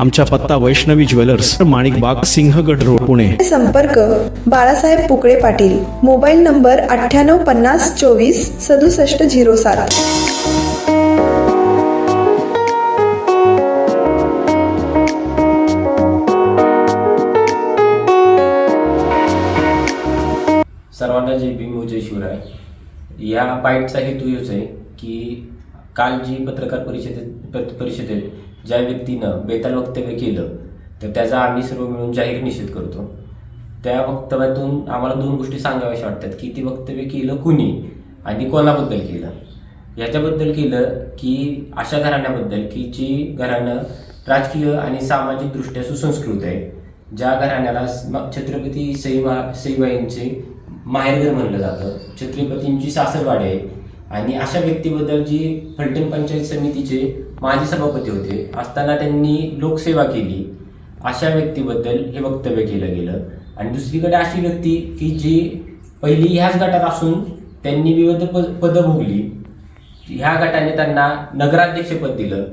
आमचा पत्ता वैष्णवी ज्वेलर्स माणिक बाग सिंहगड रोड पुणे. संपर्क बाळासाहेब पुकळे पाटील. मोबाईल नंबर अठ्ठ्याण्णव पन्नास चोवीस सदुसष्ट झिरो सात. सर्वांना जय भीम जय शिवराय. या बाईटचा हेतू हेच आहे की काल जी पत्रकार परिषदेत परिषदेत ज्या व्यक्तीनं बेताल वक्तव्य केलं तर त्याचा आम्ही सर्व मिळून जाहीर निषेध करतो. त्या वक्तव्यातून आम्हाला दोन गोष्टी सांगाव्याशा वाटतात की ती वक्तव्य केलं कुणी आणि कोणाबद्दल केलं? याच्याबद्दल केलं की अशा घराण्याबद्दल की जी घराणं राजकीय आणि सामाजिकदृष्ट्या सुसंस्कृत आहे ज्या घराण्याला छत्रपती सईबा सईबाईंचे माहेरघर म्हणलं जातं छत्रपतींची सासरवाडी आहे आणि अशा व्यक्तीबद्दल जी फलटण पंचायत समितीचे माजी सभापती होते असताना त्यांनी लोकसेवा केली. अशा व्यक्तीबद्दल हे वक्तव्य केलं गेलं. आणि दुसरीकडे अशी व्यक्ती की जी पहिली ह्याच गटात असून त्यांनी विविध प पदं भोगली. ह्या गटाने त्यांना नगराध्यक्षपद दिलं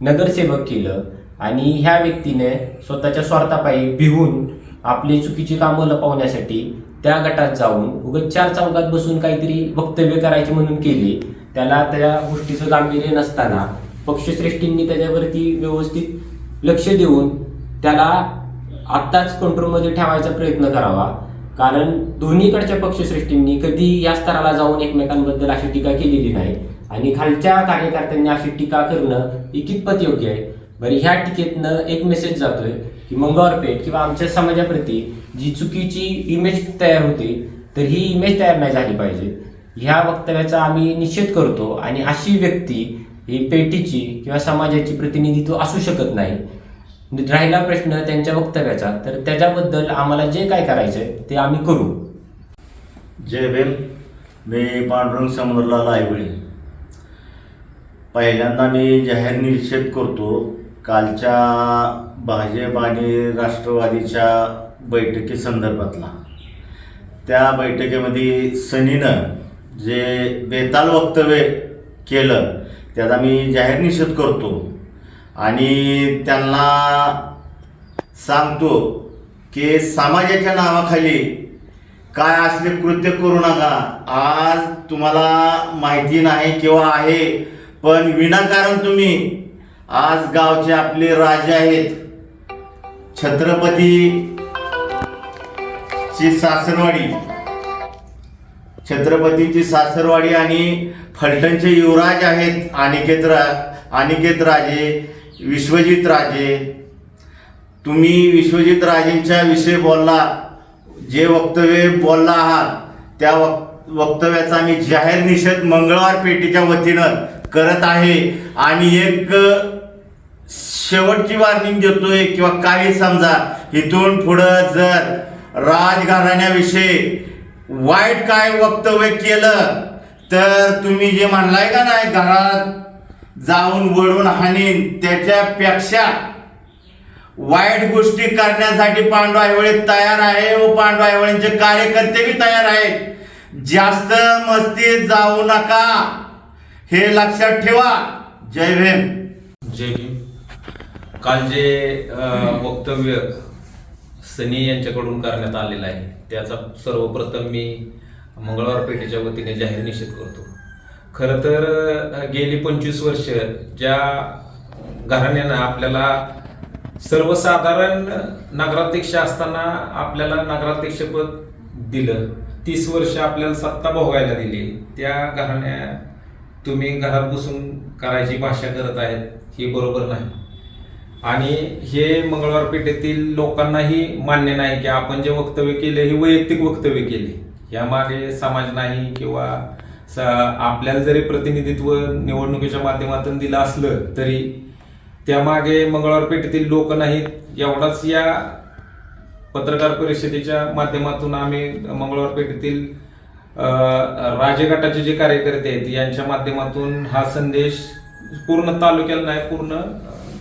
नगरसेवक केलं आणि ह्या व्यक्तीने स्वतःच्या स्वार्थापायी भिवून आपली चुकीची कामं लपवण्यासाठी त्या गटात जाऊन उगत चार चौकात बसून काहीतरी वक्तव्य करायचे म्हणून केले. त्याला त्या गोष्टीचं गांभीर्य नसताना पक्षश्रेष्ठींनी त्याच्यावरती व्यवस्थित लक्ष देऊन त्याला आत्ताच कंट्रोलमध्ये ठेवायचा प्रयत्न करावा. कारण दोन्हीकडच्या पक्षश्रेष्ठींनी कधी या स्तराला जाऊन एकमेकांबद्दल अशी टीका केलेली नाही. आणि खालच्या कार्यकर्त्यांनी अशी टीका करणं ही कितपत योग्य आहे. बरं ह्या टीकेतनं एक मेसेज जातोय की मंगळवारपेठ किंवा आमच्या समाजाप्रती जी चुकीची इमेज तयार होते तर ही इमेज तयार नाही झाली पाहिजे. ह्या वक्तव्याचा आम्ही निषेध करतो आणि अशी व्यक्ती ही पेटीची किंवा समाजाची प्रतिनिधित्व असू शकत नाही. राहिला प्रश्न त्यांच्या वक्तव्याचा तर त्याच्याबद्दल आम्हाला जे काय करायचंय ते आम्ही करू. जय भीम. मी पांडुरंग समुद्रलाल आयवळे पहिल्यांदा मी जाहीर निषेध करतो कालच्या भाजप आणि राष्ट्रवादीच्या बैठकीसंदर्भातला त्या बैठकीमध्ये सनीनं जे बेताल वक्तव्य केलं त्याचा मी जाहीर निषेध करतो. आणि त्यांना सांगतो की समाजाच्या नावाखाली काय असले कृत्य करू नका. आज तुम्हाला माहिती नाही किंवा आहे पण विनाकारण तुम्ही आज गावचे आपले राजे आहेत. छत्रपती ची सासरवाडी. छत्रपतीची सासरवाडी आणि फलटणचे युवराज आहेत. अनिकेत रा अनिकेत राजे विश्वजित राजे. तुम्ही विश्वजित राजेंच्या विषयी बोलला. जे वक्तव्य बोलला आहात त्या वक् वक्तव्याचा मी जाहीर निषेध मंगळवार पेटीच्या वतीनं करत आहे. आणि एक शेवटची वॉर्निंग देतोय किंवा काही समजा इथून पुढं जर राजघराण्याविषयी वाईट काय वक्तव्य केलं तर तुम्ही जे म्हणलाय का नाही घरात जाऊन वळून हाणीन त्याच्यापेक्षा वाईट गोष्टी करण्यासाठी पांडू आयवळे तयार आहे व पांडू आयवळेंचे कार्यकर्ते बी तयार आहेत. जास्त मस्तीत जाऊ नका. हे लक्षात ठेवा. जय भीम. जय भीम. काल जे वक्तव्य सनी यांच्याकडून करण्यात आलेलं आहे त्याचा सर्वप्रथम मी मंगळवार पेठेच्या वतीने जाहीर निषेध करतो. खरं तर गेली पंचवीस वर्ष ज्या घराण्यानं आपल्याला सर्वसाधारण नगराध्यक्ष असताना आपल्याला नगराध्यक्षपद दिलं तीस वर्ष आपल्याला सत्ता भोगायला दिली त्या घराण्या तुम्ही घरात बसून करायची भाषा करत आहेत हे बरोबर नाही. आणि हे मंगळवार पेठेतील लोकांनाही मान्य नाही की आपण जे वक्तव्य केले हे वैयक्तिक वक्तव्य केले. यामागे समाज नाही किंवा स- आपल्याला जरी प्रतिनिधित्व निवडणुकीच्या माध्यमातून दिलं असलं तरी त्यामागे मंगळवार पेठेतील लोक नाहीत. एवढाच या पत्रकार परिषदेच्या माध्यमातून आम्ही मंगळवार पेठेतील राजगटाचे जे कार्यकर्ते आहेत यांच्या माध्यमातून हा संदेश पूर्ण तालुक्याला नाही पूर्ण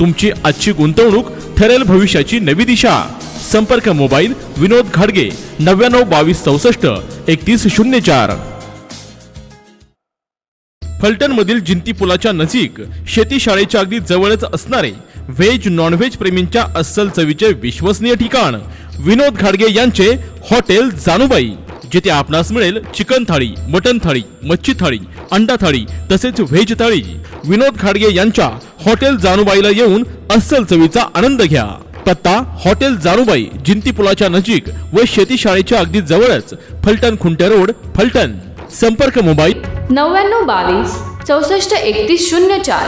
तुमची आजची गुंतवणूक ठरेल भविष्याची नवी दिशा. संपर्क मोबाईल विनोद घाडगे नव्याण्णव बावीस चौसष्ट एकतीस शून्य चार. फलटणमधील जिंती पुलाच्या नजीक शेती शाळेच्या अगदी जवळच असणारे व्हेज नॉनव्हेज प्रेमींच्या अस्सल चवीचे विश्वसनीय ठिकाण. विनोद घाडगे यांचे हॉटेल जानुबाई जिथे आपणास मिळेल चिकन थाळी मटन थाळी मच्छी थाळी अंडा थाळी तसेच व्हेज थाळी. विनोद घाडगे यांच्या हॉटेल जानुबाईला येऊन अस्सल चवीचा आनंद घ्या. पत्ता हॉटेल जानुबाई जिंती पुलाच्या नजीक व शेती शाळेच्या अगदी जवळच फलटण खुंटे रोड फलटण. संपर्क मोबाईल नव्याण्णव बावीस चौसष्ट एकतीस शून्य चार.